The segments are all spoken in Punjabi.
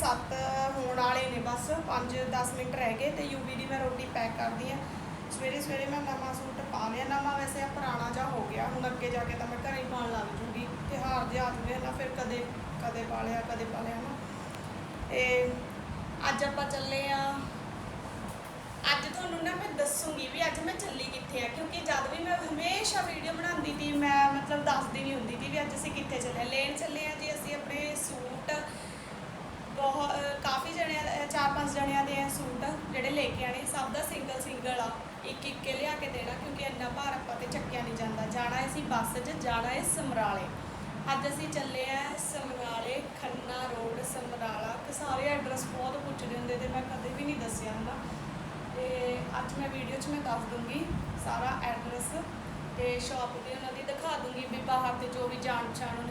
7 ਹੋਣ ਵਾਲੇ ਨੇ ਬਸ 5-10 ਮਿੰਟ ਰਹਿ ਗਏ ਤੇ ਯੂਵੀ ਦੀ ਮੈਂ ਰੋਟੀ ਪੈਕ ਕਰਦੀ ਆ ਸਵੇਰੇ ਸਵੇਰੇ ਮੈਂ ਨਵਾਂ ਸੂਟ ਪਾ ਲਿਆ, ਨਵਾਂ ਵੈਸੇ ਆ ਪੁਰਾਣਾ ਜਿਹਾ ਹੋ ਗਿਆ, ਹੁਣ ਅੱਗੇ ਜਾ ਕੇ ਤਾਂ ਮੈਂ ਘਰੇ ਹੀ ਪਾਉਣ ਲੱਗ ਜੂਗੀ। ਤਿਉਹਾਰ ਦੇ ਆ ਜੂਗੇ ਨਾ ਫਿਰ ਕਦੇ ਕਦੇ ਪਾ ਲਿਆ, ਕਦੇ ਪਾ ਲਿਆ ਨਾ। ਤੇ ਅੱਜ ਆਪਾਂ ਚੱਲੇ ਆ ਅੱਜ ਤੁਹਾਨੂੰ ਨਾ ਮੈਂ ਦੱਸੂਗੀ ਵੀ ਅੱਜ ਮੈਂ ਚੱਲੀ ਕਿੱਥੇ ਆ, ਕਿਉਂਕਿ ਜਦ ਵੀ ਮੈਂ ਹਮੇਸ਼ਾ ਵੀਡੀਓ ਬਣਾਉਂਦੀ ਸੀ, ਮੈਂ ਮਤਲਬ ਦੱਸਦੀ ਨਹੀਂ ਹੁੰਦੀ ਸੀ ਵੀ ਅੱਜ ਅਸੀਂ ਕਿੱਥੇ ਚੱਲੇ ਲੈਣ ਚੱਲੇ ਆ ਬਹੁਤ ਕਾਫੀ ਜਣਿਆਂ ਦਾ- ਚਾਰ ਪੰਜ ਜਣਿਆਂ ਦੇ ਆ ਸੂਟ ਜਿਹੜੇ ਲੈ ਕੇ ਆਣੇ ਸਭ ਦਾ ਸਿੰਗਲ ਸਿੰਗਲ ਆ। ਇੱਕ ਇੱਕ ਕੇ ਲਿਆ ਕੇ ਦੇਣਾ, ਕਿਉਂਕਿ ਇੰਨਾ ਭਾਰ ਆਪਾਂ ਤੇ ਚੱਕਿਆ ਨਹੀਂ ਜਾਂਦਾ। ਜਾਣਾ ਹੈ ਅਸੀਂ ਬੱਸ 'ਚ, ਜਾਣਾ ਹੈ ਸਮਰਾਲੇ। ਅੱਜ ਅਸੀਂ ਚੱਲੇ ਆ ਸਮਰਾਲੇ, ਖੰਨਾ ਰੋਡ, ਸਮਰਾਲਾ। ਕਿ ਸਾਰੇ ਐਡਰੈਸ ਬਹੁਤ ਪੁੱਛਦੇ ਹੁੰਦੇ ਤੇ ਮੈਂ ਕਦੇ ਵੀ ਨਹੀਂ ਦੱਸਿਆ ਹੁੰਦਾ। ਤੇ ਅੱਜ ਮੈਂ ਵੀਡੀਓ 'ਚ ਮੈਂ ਦੱਸ ਦੂੰਗੀ ਸਾਰਾ ਐਡਰੈਸ ਤੇ ਸ਼ਾਪ ਵੀ ਉਹਨਾਂ ਦੀ ਦਿਖਾ ਦੂੰਗੀ ਵੀ ਬਾਹਰ ਤੇ ਜੋ ਵੀ ਜਾਣ ਪਛਾਣ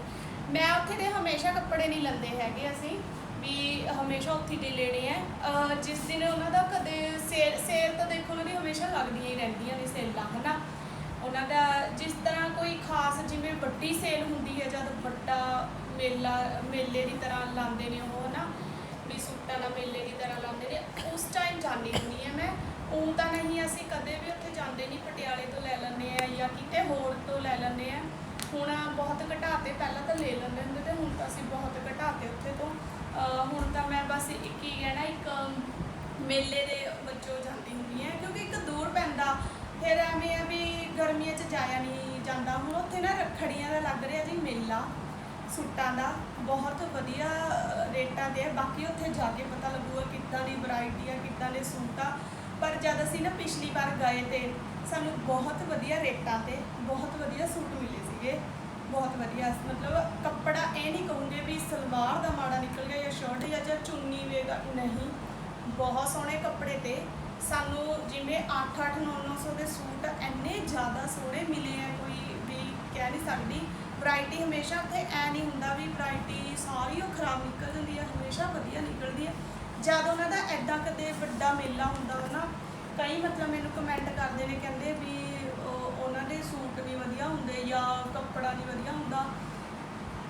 ਮੈਂ ਉੱਥੇ ਦੇ ਹਮੇਸ਼ਾ ਕੱਪੜੇ ਨਹੀਂ ਲੈਂਦੇ ਹੈਗੇ ਅਸੀਂ। ਵੀ ਹਮੇਸ਼ਾ ਉੱਥੇ ਦੇ ਲੈਣੇ ਆ ਜਿਸ ਦਿਨ ਉਹਨਾਂ ਦਾ ਕਦੇ ਸੇਲ ਸੇਲ ਤਾਂ ਦੇਖੋ ਉਹਨਾਂ ਦੀ ਹਮੇਸ਼ਾ ਲੱਗਦੀਆਂ ਹੀ ਰਹਿੰਦੀਆਂ ਨੇ ਸੇਲਾਂ, ਹਨਾ? ਉਹਨਾਂ ਦਾ ਜਿਸ ਤਰ੍ਹਾਂ ਕੋਈ ਖਾਸ ਜਿਵੇਂ ਵੱਡੀ ਸੇਲ ਹੁੰਦੀ ਹੈ, ਜਦ ਵੱਡਾ ਮੇਲਾ, ਮੇਲੇ ਦੀ ਤਰ੍ਹਾਂ ਲਾਉਂਦੇ ਨੇ ਉਹ, ਹਨਾ? ਵੀ ਸੂਟਾਂ ਦਾ ਮੇਲੇ ਦੀ ਤਰ੍ਹਾਂ ਲਾਉਂਦੇ ਨੇ। ਉਸ ਟਾਈਮ ਜਾਂਦੀ ਹੁੰਦੀ ਹਾਂ ਮੈਂ। ਉਹ ਤਾਂ ਨਹੀਂ ਅਸੀਂ ਕਦੇ ਵੀ ਉੱਥੇ ਜਾਂਦੇ ਨਹੀਂ, ਪਟਿਆਲੇ ਤੋਂ ਲੈ ਲੈਂਦੇ ਆ ਜਾਂ ਕਿਤੇ ਹੋਰ ਤੋਂ ਲੈ ਲੈਂਦੇ ਆ ਹੁਣ ਬਹੁਤ ਘਟਾਤੇ ਪਹਿਲਾਂ ਤਾਂ ਲੈ ਲੈਂਦੇ ਹੁੰਦੇ ਤੇ ਹੁਣ ਤਾਂ ਅਸੀਂ ਬਹੁਤ ਘਟਾਤੇ ਉੱਥੇ ਤੋਂ ਹੁਣ ਤਾਂ ਮੈਂ ਬਸ ਇੱਕ ਹੀ ਹੈ ਨਾ ਇੱਕ ਮੇਲੇ ਦੇ ਵਿੱਚੋਂ ਜਾਂਦੀ ਹੁੰਦੀ ਹਾਂ, ਕਿਉਂਕਿ ਇੱਕ ਦੂਰ ਪੈਂਦਾ। ਫਿਰ ਐਵੇਂ ਆ ਵੀ ਗਰਮੀਆਂ 'ਚ ਜਾਇਆ ਨਹੀਂ ਜਾਂਦਾ। ਹੁਣ ਉੱਥੇ ਨਾ ਰੱਖੜੀਆਂ ਦਾ ਲੱਗ ਰਿਹਾ ਜੀ ਮੇਲਾ, ਸੂਟਾਂ ਦਾ। ਬਹੁਤ ਵਧੀਆ ਰੇਟਾਂ ਤੇ ਆ। ਬਾਕੀ ਉੱਥੇ ਜਾ ਕੇ ਪਤਾ ਲੱਗੂਗਾ ਕਿੱਦਾਂ ਦੀ ਵੈਰਾਈਟੀ ਆ, ਕਿੱਦਾਂ ਦੇ ਸੂਟ ਆ। ਪਰ ਜਦ ਅਸੀਂ ਨਾ ਪਿਛਲੀ ਵਾਰ ਗਏ ਤੇ ਸਾਨੂੰ ਬਹੁਤ ਵਧੀਆ ਰੇਟਾਂ ਤੇ ਬਹੁਤ ਵਧੀਆ ਸੂਟ ਮਿਲੇ ਸੀਗੇ। ਬਹੁਤ ਵਧੀਆ। ਮਤਲਬ ਕੱਪੜਾ ਇਹ ਨਹੀਂ ਕਹੂੰਗੇ ਵੀ ਸਲਵਾਰ ਦਾ ਮਾੜਾ ਨਿਕਲ ਗਿਆ ਜਾਂ ਸ਼ਰਟ ਜਾਂ ਜਾਂ ਚੁੰਨੀ ਵੇਗਾ ਨਹੀਂ। ਬਹੁਤ ਸੋਹਣੇ ਕੱਪੜੇ ਤੇ। ਸਾਨੂੰ ਜਿਵੇਂ 8 8 9 900 ਦੇ ਸੂਟ ਇੰਨੇ ਜ਼ਿਆਦਾ ਸੋਹਣੇ ਮਿਲੇ ਆ ਕੋਈ ਵੀ ਕਹਿ ਨਹੀਂ ਸਕਦੀ। ਵੈਰਾਈਟੀ ਹਮੇਸ਼ਾ ਉੱਥੇ ਐ ਨਹੀਂ ਹੁੰਦਾ ਵੀ ਵੈਰਾਈਟੀ ਸਾਰੀ ਉਹ ਖਰਾਬ ਨਿਕਲ ਜਾਂਦੀ ਹੈ ਹਮੇਸ਼ਾ ਵਧੀਆ ਨਿਕਲਦੀ ਹੈ ਜਦ ਉਹਨਾਂ ਦਾ ਐਡਾ ਕਦੇ ਵੱਡਾ ਮੇਲਾ ਹੁੰਦਾ ਵਾ ਨਾ, ਕਈ ਮਤਲਬ ਮੈਨੂੰ ਕਮੈਂਟ ਕਰਦੇ ਨੇ, ਕਹਿੰਦੇ ਵੀ ਉਹ- ਸੂਟ ਨਹੀਂ ਵਧੀਆ ਹੁੰਦੇ ਜਾਂ ਕੱਪੜਾ ਨਹੀਂ ਵਧੀਆ ਹੁੰਦਾ।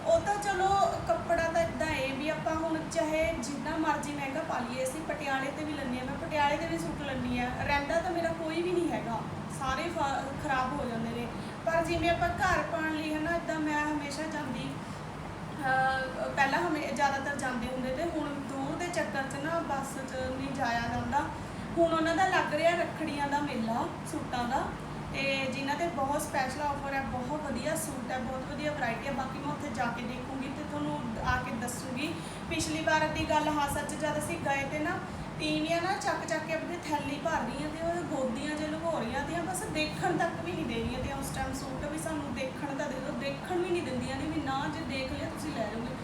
ਉਹ ਤਾਂ ਚਲੋ ਕੱਪੜਾ ਤਾਂ ਇਦਾਂ ਹੈ ਵੀ ਆਪਾਂ ਹੁਣ ਚਾਹੇ ਜਿੰਨਾ ਮਰਜ਼ੀ ਮਹਿੰਗਾ ਪਾ ਲਈਏ, ਅਸੀਂ ਪਟਿਆਲੇ ਤੇ ਵੀ ਲੈਂਦੇ ਆ ਮੈਂ ਪਟਿਆਲੇ ਦੇ ਵੀ ਸੂਟ ਲੈਂਦੀ ਆ ਰਹਿੰਦਾ ਤਾਂ ਮੇਰਾ ਕੋਈ ਵੀ ਨਹੀਂ ਹੈਗਾ, ਸਾਰੇ ਖਰਾਬ ਹੋ ਜਾਂਦੇ ਨੇ। ਪਰ ਜਿਵੇਂ ਆਪਾਂ ਘਰ ਪਾਉਣ ਲਈ ਹਨਾ ਇਦਾਂ ਮੈਂ ਹਮੇਸ਼ਾ ਜਾਂਦੀ, ਅਹ ਪਹਿਲਾਂ ਹਮੇ, ਜ਼ਿਆਦਾਤਰ ਜਾਂਦੇ ਹੁੰਦੇ ਤੇ ਹੁਣ ਦੂਰ ਦੇ ਚੱਕਰ 'ਚ ਨਾ ਬੱਸ 'ਚ ਨਹੀਂ ਜਾਇਆ ਜਾਂਦਾ। ਹੁਣ ਉਹਨਾਂ ਦਾ ਲੱਗ ਰਿਹਾ ਰੱਖੜੀਆਂ ਦਾ ਮੇਲਾ ਸੂਟਾਂ ਦਾ। ਤੇ ਜਿਨ੍ਹਾਂ ਤੇ ਬਹੁਤ ਸਪੈਸ਼ਲ ਆਫਰ ਹੈ, ਬਹੁਤ ਵਧੀਆ ਸੂਟ ਹੈ, ਬਹੁਤ ਵਧੀਆ ਵੈਰਾਈਟੀ ਹੈ, ਬਾਕੀ ਮੈਂ ਉੱਥੇ ਜਾ ਕੇ ਦੇਖੂੰਗੀ ਤੇ ਤੁਹਾਨੂੰ ਆ ਕੇ ਦੱਸੂਗੀ। ਪਿਛਲੀ ਵਾਰ ਦੀ ਗੱਲ ਹਾਂ, ਸੱਚ ਜਦ ਅਸੀਂ ਗਏ ਤੇ ਨਾ ਤੀਵੀਆਂ ਨਾ ਚੱਕ ਚੱਕ ਕੇ ਆਪਣੀ ਥੈਲੀ ਭਰ ਰਹੀਆਂ ਤੇ ਉਹ ਗੋਦੀਆਂ ਜੇ ਲੁਕੋ ਰਹੀਆਂ ਤੇ ਬਸ ਦੇਖਣ ਤੱਕ ਵੀ ਨਹੀਂ ਦੇ ਰਹੀਆਂ ਤੇ ਉਸ ਟਾਈਮ ਸੂਟ ਵੀ ਸਾਨੂੰ ਦੇਖਣ ਦਾ ਦੇ ਦਿਓ, ਦੇਖਣ ਵੀ ਨਹੀਂ ਦਿੰਦੀਆਂ ਨੇ ਵੀ ਨਾ ਜੇ ਦੇਖ ਲਿਆ ਤੁਸੀਂ ਲੈ ਜਾਓਗੇ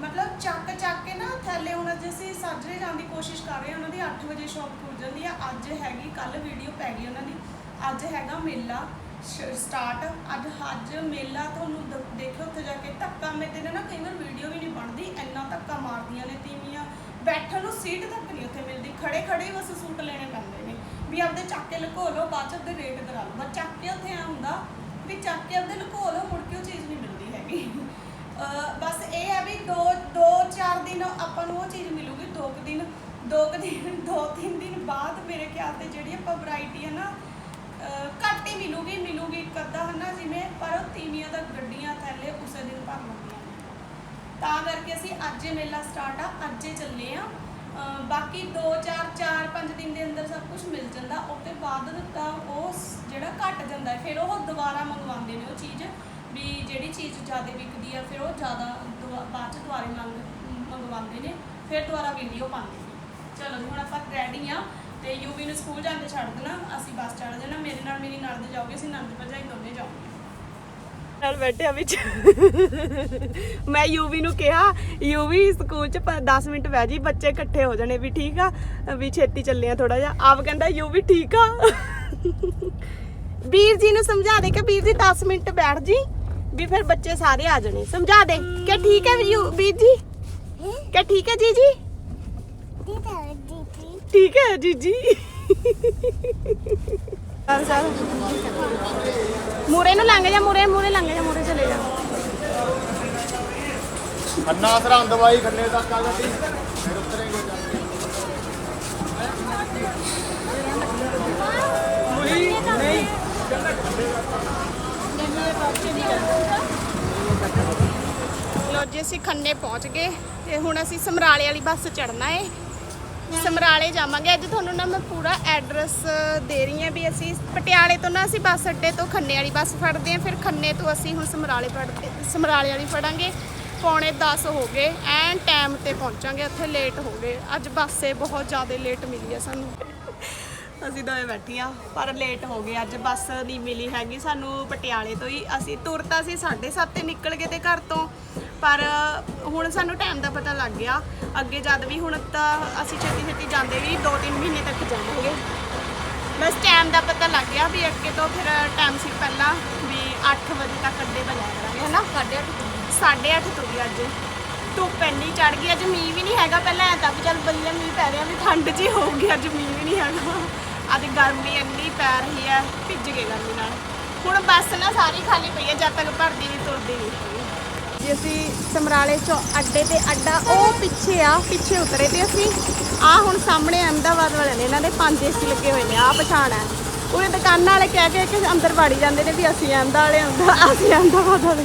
ਮਤਲਬ ਚੱਕ ਚੱਕ ਕੇ ਨਾ ਥੈਲੇ ਹੁਣ ਅੱਜ ਅਸੀਂ ਸਾਜਰੇ ਜਾਣ ਦੀ ਕੋਸ਼ਿਸ਼ ਕਰ ਰਹੇ ਹਾਂ, ਉਹਨਾਂ ਦੀ 8 ਵਜੇ ਸ਼ਾਪ ਖੁੱਲ ਜਾਂਦੀ ਆ, ਅੱਜ ਹੈਗੀ ਕੱਲ ਵੀਡੀਓ ਪੈ ਗਈ ਉਹਨਾਂ ਦੀ। ਅੱਜ ਹੈਗਾ ਮੇਲਾ ਸਟਾਰਟ ਅੱਜ ਅੱਜ ਮੇਲਾ ਤੁਹਾਨੂੰ ਦ- ਦੇਖਿਓ ਉੱਥੇ ਜਾ ਕੇ ਧੱਕਾ ਮੇਰੇ ਤੇ ਨਾ ਕਈ ਵਾਰ ਵੀਡੀਓ ਵੀ ਨਹੀਂ ਬਣਦੀ, ਇੰਨਾ ਧੱਕਾ ਮਾਰਦੀਆਂ ਨੇ ਤੀਵੀਆਂ। ਬੈਠਣ ਨੂੰ ਸੀਟ ਤੱਕ ਨਹੀਂ ਉੱਥੇ ਮਿਲਦੀ ਖੜੇ ਖੜੇ ਹੀ ਬਸ ਸੂਟ ਲੈਣੇ ਪੈਂਦੇ ਨੇ। ਵੀ ਆਪਦੇ ਚੱਕ ਕੇ ਲੁਕੋ ਲਓ, ਬਾਅਦ ਚ ਆਪਦੇ ਰੇਟ ਕਰਾ ਲਓ। ਬਸ ਚੱਕ ਕੇ ਉੱਥੇ ਆ ਹੁੰਦਾ ਵੀ ਚੱਕ ਕੇ ਆਪਦੇ ਲੁਕੋ ਲਓ, ਮੁੜ ਕੇ ਉਹ ਚੀਜ਼ ਨਹੀਂ ਮਿਲਦੀ ਹੈਗੀ। ਅਹ ਬਸ ਇਹ ਹੈ ਵੀ ਦੋ ਦੋ, ਚਾਰ ਦਿਨ ਆਪਾਂ ਨੂੰ ਉਹ ਚੀਜ਼ ਮਿਲੂਗੀ, ਦੋ ਕੁ ਦਿਨ, ਦੋ ਕੁ ਦਿਨ, ਦੋ ਤਿੰਨ ਦਿਨ ਬਾਅਦ ਮੇਰੇ ਖਿਆਲ ਤੇ ਜਿਹੜੀ ਆਪਾਂ ਵੈਰਾਈਟੀ ਹੈ ਨਾ ਘੱਟ ਹੀ ਮਿਲੂਗੀ ਮਿਲੂਗੀ ਇੱਕ ਅੱਧਾ, ਹਨਾ, ਜਿਵੇਂ, ਪਰ ਉਹ ਤੀਵੀਆਂ ਦਾ ਗੱਡੀਆਂ ਥੱਲੇ ਉਸੇ ਦਿਨ ਭਰ ਲੈਂਦੀਆਂ ਨੇ। ਤਾਂ ਕਰਕੇ ਅਸੀਂ ਅੱਜ ਇਹ ਮੇਲਾ ਸਟਾਰਟ ਆ, ਅੱਜ ਹੀ ਚੱਲੇ ਆ। ਬਾਕੀ 2 4 4 5 ਦਿਨ ਦੇ ਅੰਦਰ ਸਭ ਕੁਝ ਮਿਲ ਜਾਂਦਾ। ਉਹ ਤੋਂ ਬਾਅਦ ਤਾਂ ਉਹ ਜਿਹੜਾ ਘਟ ਜਾਂਦਾ, ਫਿਰ ਉਹ ਦੁਬਾਰਾ ਮੰਗਵਾਉਂਦੇ ਨੇ ਉਹ ਚੀਜ਼, ਵੀ ਜਿਹੜੀ ਚੀਜ਼ ਜ਼ਿਆਦਾ ਵਿਕਦੀ ਆ, ਫਿਰ ਉਹ ਜ਼ਿਆਦਾ ਦੁਆ- ਬਾਅਦ ਚ ਦੁਬਾਰੇ ਮੰਗ, ਮੰਗਵਾਉਂਦੇ ਨੇ, ਫਿਰ ਦੁਬਾਰਾ ਵੀਡੀਓ ਪਾਉਂਦੇ ਨੇ। ਚਲੋ ਜੀ ਹੁਣ ਆਪਾਂ ਰੈਡੀ ਆ। ਤੇ ਯੂਵੀ ਨੂੰ ਸਕੂਲ ਜਾਂਦੇ ਛੱਡ ਦੇਣਾ ਅਸੀਂ ਬੱਸ ਚੜ ਜਾਣਾ ਮੇਰੇ ਨਾਲ ਮੇਰੀ ਨਣਦ ਜਾਓਗੇ ਅਸੀਂ ਨਣਦ ਭਰਜਾਈ ਦੋਨੇ ਜਾਓਗੇ। ਨਾਲ ਬੈਠਿਆ ਵਿੱਚ। ਮੈਂ ਯੂਵੀ ਨੂੰ ਕਿਹਾ ਯੂਵੀ ਸਕੂਲ ਚ 10 ਮਿੰਟ ਬਹਿ ਜੀ ਬੱਚੇ ਇਕੱਠੇ ਹੋ ਜਾਣੇ ਵੀ ਠੀਕ ਆ ਵੀ ਛੇਤੀ ਚੱਲੇ ਆ ਥੋੜਾ ਜਿਹਾ। ਆਪ ਕਹਿੰਦਾ ਯੂਵੀ ਠੀਕ ਆ। ਵੀਰ ਜੀ ਨੂੰ ਸਮਝਾ ਦੇ ਕਿ ਵੀਰ ਜੀ 10 ਮਿੰਟ ਬੈਠ ਜੀ ਵੀ ਫਿਰ ਬੱਚੇ ਸਾਰੇ ਆ ਜਾਣੇ। ਸਮਝਾ ਦੇ ਕਿ ਠੀਕ ਹੈ ਯੂ- ਵੀਰ ਜੀ? ਕਿ ਠੀਕ ਹੈ ਜੀ ਜੀ? ਠੀਕ ਹੈ ਜੀਜੀ। ਚੱਲ ਮੂਰੇ ਨੂੰ ਲੰਘ ਜਾ ਮੂਰੇ ਮੂਰੇ ਲੰਘ ਜਾ ਮੂਰੇ ਚਲੇ ਜਾ। ਖੰਨਾ ਸਰਹੰਦ ਬਾਈ ਖੰਨੇ ਤੱਕ ਆ ਫਿਰ ਉਤਰੇਗੇ ਲੋ ਜੀ ਅਸੀਂ ਖੰਨੇ ਪਹੁੰਚ ਗਏ ਤੇ ਹੁਣ ਅਸੀਂ ਸਮਰਾਲੇ ਵਾਲੀ ਬੱਸ ਚੜਨਾ ਏ। ਸਮਰਾਲੇ ਜਾਵਾਂਗੇ। ਅੱਜ ਤੁਹਾਨੂੰ ਨਾ ਮੈਂ ਪੂਰਾ ਐਡਰੈਸ ਦੇ ਰਹੀ ਹਾਂ ਵੀ ਅਸੀਂ ਪਟਿਆਲੇ ਤੋਂ ਨਾ ਅਸੀਂ ਬੱਸ ਅੱਡੇ ਤੋਂ ਖੰਨੇ ਵਾਲੀ ਬੱਸ ਫੜਦੇ ਹਾਂ। ਫਿਰ ਖੰਨੇ ਤੋਂ ਅਸੀਂ ਹੁਣ ਸਮਰਾਲੇ ਫੜਦੇ ਸਮਰਾਲੇ ਵਾਲੀ ਫੜਾਂਗੇ। ਪੌਣੇ 10 ਹੋ ਗਏ। ਐਨ ਟਾਈਮ ਤੇ ਪਹੁੰਚਾਂਗੇ। ਉੱਥੇ ਲੇਟ ਹੋ ਗਏ। ਅੱਜ ਬੱਸੇ ਬਹੁਤ ਜ਼ਿਆਦਾ ਲੇਟ ਮਿਲੀ ਹੈ ਸਾਨੂੰ। ਅਸੀਂ ਦੋਵੇਂ ਬੈਠੀਆਂ ਪਰ ਲੇਟ ਹੋ ਗਏ। ਅੱਜ ਬੱਸ ਨਹੀਂ ਮਿਲੀ ਹੈਗੀ ਸਾਨੂੰ ਪਟਿਆਲੇ ਤੋਂ ਹੀ। ਅਸੀਂ ਤੁਰਤਾ ਸੀ 7:30 ਤੇ ਨਿਕਲ ਗਏ ਤੇ ਘਰ ਤੋਂ। ਪਰ ਹੁਣ ਸਾਨੂੰ ਟਾਈਮ ਦਾ ਪਤਾ ਲੱਗ ਗਿਆ। ਅੱਗੇ ਜਦ ਵੀ ਹੁਣ ਤਾਂ ਅਸੀਂ ਛੇਤੀ ਛੇਤੀ ਜਾਂਦੇ ਵੀ 2-3 ਮਹੀਨੇ ਤੱਕ ਜਾਵਾਂਗੇ। ਬਸ ਟਾਈਮ ਦਾ ਪਤਾ ਲੱਗ ਗਿਆ ਵੀ ਅੱਗੇ ਤੋਂ ਫਿਰ ਟਾਈਮ ਸੀ ਪਹਿਲਾਂ ਵੀ 8 ਵਜੇ ਤੱਕ ਅੱਡੇ ਬਜਾਇਆ ਕਰਾਂਗੇ ਹਨਾ? 8:30 8:30 ਤੋਂ ਵੀ। ਅੱਜ। ਧੁੱਪ ਇੰਨੀ ਚੜ ਗਈ ਅੱਜ ਮੀਂਹ ਵੀ ਨਹੀਂ ਹੈਗਾ ਪਹਿਲਾਂ ਐ ਤਾਂ ਵੀ ਚੱਲ ਬੱਲੇ ਮੀਂਹ ਪੈ ਰਿਹਾ ਵੀ ਠੰਡ ਜੀ ਹੋਊਗੀ ਅੱਜ ਮੀਂਹ ਵੀ ਨਹੀਂ ਹੈਗਾ। ਅੱਜ ਗਰਮੀ ਇੰਨੀ ਪੈ ਰਹੀ ਹੈ ਭਿੱਜ ਗਏ ਗਰਮੀ ਨਾਲ। ਹੁਣ ਬੱਸ ਨਾ ਸਾਰੀ ਖਾਲੀ ਪਈ ਹੈ ਜਦ ਤੱਕ ਭਰਦੀ ਨਹੀਂ ਤੁਰਦੀ ਨਹੀਂ। ਜੀ ਅਸੀਂ ਸਮਰਾਲੇ ਚੋਂ ਅੱਡੇ ਤੇ ਅੱਡਾ ਉਹ ਪਿੱਛੇ ਆ ਪਿੱਛੇ ਉਤਰੇ ਤੇ ਅਸੀਂ। ਆ ਹੁਣ ਸਾਹਮਣੇ ਅਹਿਮਦਾਬਾਦ ਵਾਲੇ ਨੇ ਇਹਨਾਂ ਦੇ ਪੰਜ ਏਸੀ ਲੱਗੇ ਹੋਏ ਨੇ ਆ ਪਛਾਣ ਹੈ। ਉਹਦੇ ਦੁਕਾਨਾਂ ਵਾਲੇ ਕਹਿ ਕੇ ਕਿ ਅੰਦਰ ਵੜੀ ਜਾਂਦੇ ਨੇ ਵੀ ਅਸੀਂ ਅਹਿਮਦਾ ਵਾਲੇ ਹੁੰਦਾ ਅਸੀਂ ਅਹਿਮਦਾਬਾਦ ਵਾਲੇ।